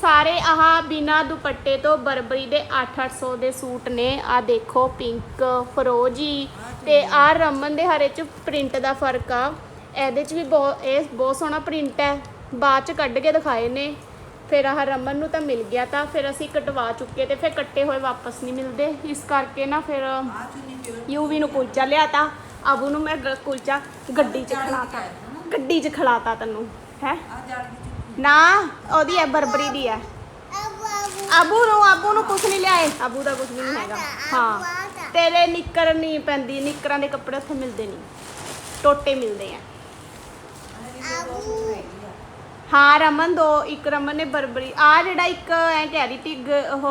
ਸਾਰੇ ਆਹ ਬਿਨਾ ਦੁਪੱਟੇ ਤੋਂ ਬਰਬਰੀ ਦੇ 8-800 ਦੇ ਸੂਟ ਨੇ। ਆ ਦੇਖੋ, ਪਿੰਕ, ਫਰੋਜੀ ਤੇ ਆ ਰਮਨ ਦੇ ਹਰੇ ਚ ਪ੍ਰਿੰਟ ਦਾ ਫ਼ਰਕ ਆ। ਇਹਦੇ ਚ ਵੀ ਬਹੁਤ ਇਹ ਬਹੁਤ ਸੋਹਣਾ ਪ੍ਰਿੰਟ ਹੈ। ਬਾਅਦ ਚ ਕੱਢ ਕੇ ਦਿਖਾਏ ਨੇ। ਫਿਰ ਆਹ ਰਮਨ ਨੂੰ ਤਾਂ ਮਿਲ ਗਿਆ ਤਾਂ ਫਿਰ ਅਸੀਂ ਕਟਵਾ ਚੁੱਕੇ ਤੇ ਫਿਰ ਕੱਟੇ ਹੋਏ ਵਾਪਸ ਨਹੀਂ ਮਿਲਦੇ। ਇਸ ਕਰਕੇ ਨਾ ਫਿਰ ਯੂਵੀ ਨੂੰ ਕੁਲਚਾ ਲਿਆਤਾ ਅਬੂ ਨੂੰ ਮੈਂ ਕੁਲਚਾ ਗੱਡੀ 'ਚ ਖਿਲਾਤਾ। ਗੱਡੀ 'ਚ ਖਿਲਾਤਾ ਤੈਨੂੰ, ਹੈ? ਨਾ, ਉਹਦੀ ਹੈ ਬਰਬਰੀ ਦੀ ਹੈ। ਅਬੂ ਨੂੰ ਅਬੂ ਨੂੰ ਕੁਝ ਨਹੀਂ ਲਿਆਏ। ਅਬੂ ਦਾ ਕੁਝ ਵੀ ਨਹੀਂ ਹੈਗਾ। ਹਾਂ। ਤੇਰੇ ਨਿੱਕਰ ਨਹੀਂ ਪੈਂਦੀ, ਨਿੱਕਰਾਂ ਦੇ ਕੱਪੜੇ ਉੱਥੇ ਮਿਲਦੇ ਨਹੀਂ। ਟੋਟੇ ਮਿਲਦੇ ਆ। ਹਾਂ, ਰਮਨ ਦੋ, ਇੱਕ ਰਮਨ ਨੇ ਬਰਬਰੀ। ਆ ਜਿਹੜਾ ਇੱਕ ਐ ਕਹਿ ਰਹੀ ਤੀ ਉਹ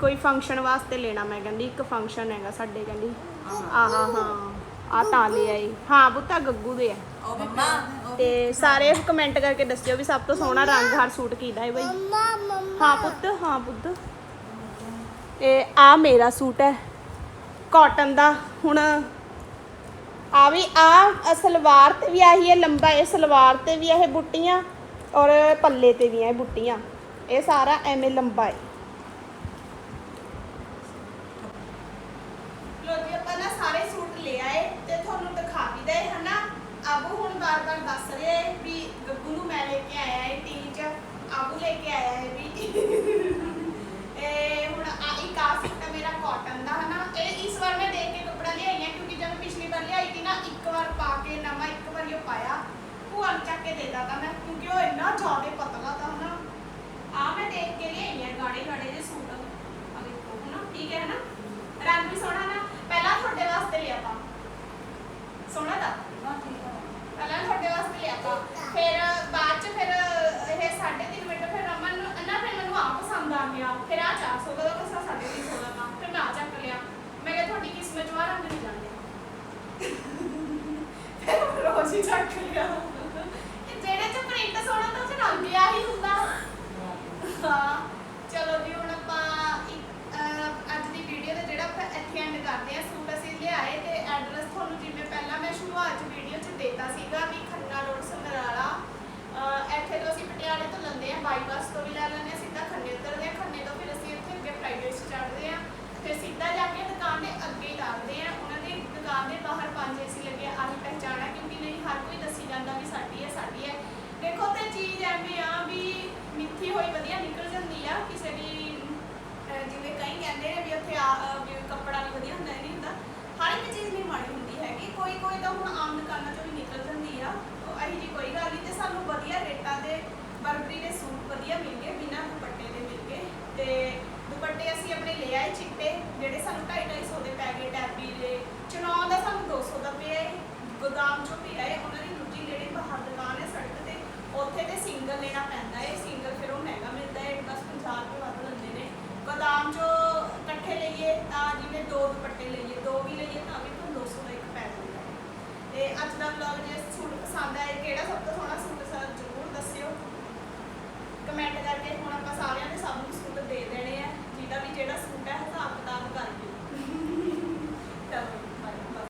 ਕੋਈ ਫੰਕਸ਼ਨ ਵਾਸਤੇ ਲੈਣਾ, ਮੈਂ ਕਹਿੰਦੀ, ਇੱਕ ਫੰਕਸ਼ਨ ਹੈਗਾ ਸਾਡੇ, ਕਹਿੰਦੀ। ਆਹਾ ਹਾਂ। ਆ ਤਾਂ ਲੈ ਆਈ। ਹਾਂ ਬੁੱਤਾ ਗੱਗੂ ਦੇ ਆ। ਤੇ ਸਾਰੇ ਕਮੈਂਟ ਕਰਕੇ ਦੱਸਿਓ ਵੀ ਸਭ ਤੋਂ ਸੋਹਣਾ ਰੰਗ ਹਰ ਸੂਟ ਕਿਹਦਾ ਹੈ ਬਈ? ਹਾਂ ਪੁੱਤ ਹਾਂ ਪੁੱਤ। ਇਹ ਆ ਮੇਰਾ ਸੂਟ ਹੈ। ਕਾਟਨ ਦਾ। ਹੁਣ ਆ ਵੀ ਆ ਸਲਵਾਰ ਤੇ ਵੀ ਆਹੀ ਹੈ ਲੰਬਾ ਇਹ ਸਲਵਾਰ ਤੇ ਵੀ ਇਹ ਬੁੱਟੀਆਂ ਔਰ ਪੱਲੇ ਤੇ ਵੀ ਇਹ ਬੁੱਟੀਆਂ। ਇਹ ਸਾਰਾ ਐਵੇਂ ਲੰਬਾ ਹੈ। ਲੋ ਜੀ ਆਪਾਂ ਨਾ ਸਾਰੇ ਸੂਟ ਲੈ ਆਏ ਤੇ ਤੁਹਾਨੂੰ ਦਿਖਾ ਵੀ ਦਏ ਹਨਾ? ਆਬੂ ਹੁਣ ਬਾਰ-ਬਾਰ ਦੱਸ ਰਿਹਾ ਹੈ ਵੀ ਗੱਗੂ ਨੂੰ ਮੈਂ ਲੈ ਕੇ ਆਇਆ ਹੈ ਟੀਨ ਚ, ਆਬੂ ਲੈ ਕੇ ਆਇਆ ਹੈ ਵੀ। ਇਹ ਹੁਣ ਆ, ਇੱਕ ਆ ਸੂਟ ਹੈ ਮੇਰਾ ਕਾਟਨ ਦਾ ਹਨਾ। ਇਹ ਇਸ ਵਾਰ ਮੈਂ ਦੇਖ ਕੇ ਕੱਪੜਾ ਲਿਆਈ ਹਾਂ ਕਿਉਂਕਿ ਜਦੋਂ ਪਿਛਲੀ ਵਾਰ ਲਿਆਈ ਸੀ ਨਾ, ਇੱਕ ਵਾਰ ਪਾ ਕੇ ਨਵਾਂ ਇੱਕ ਵਾਰ ਉਹ ਪਾਇਆ। ਭੂਆ ਨੂੰ ਚੱਕ ਕੇ ਦੇ ਦਿੱਤਾ ਮੈਂ, ਕਿਉਂਕਿ ਉਹ ਇੰਨਾ ਜ਼ਿਆਦਾ ਪਤਲਾ ਤਾਂ ਹਨਾ। ਆ ਮੈਂ ਦੇਖ ਕੇ ਲਿਆਈ ਹਾਂ ਗਾੜੇ ਗਾੜੇ ਦੇ ਸੂਟ। ਆ ਦੇਖੋ ਹਨਾ ਠੀਕ ਹੈ ਹਨਾ? ਰੰਗ ਵੀ ਸੋਹਣਾ ਨਾ। ਪਹਿਲਾਂ ਤੁਹਾਡੇ ਵਾਸਤੇ ਲਿਆ ਪਾ ਸੋਹਣਾ ਦਾ ਪਹਿਲਾਂ ਤੁਹਾਡੇ ਵਾਸਤੇ ਲਿਆ ਫਿਰ ਬਾਅਦ ਚ ਫਿਰ ਇਹ 3.5 ਮਿੰਟ ਫਿਰ ਰਮਨ ਨੂੰ ਨਾ ਫਿਰ ਮੈਨੂੰ ਆ ਪਸੰਦ ਆ ਗਿਆ। ਫਿਰ ਆ 400 ਦਾ ਤਾਂ 350 ਦਾ ਤਾਂ ਫਿਰ ਮੈਂ ਆ ਚੱਕ ਲਿਆ। ਮੈਂ ਕਿਹਾ ਤੁਹਾਡੀ ਕਿਸਮਤ ਚ ਆ ਰੰਗ ਨਹੀਂ ਜਾਂਦੇ ਫਿਰ ਰੋਜ਼ ਹੀ ਚੱਕ ਲਿਆ।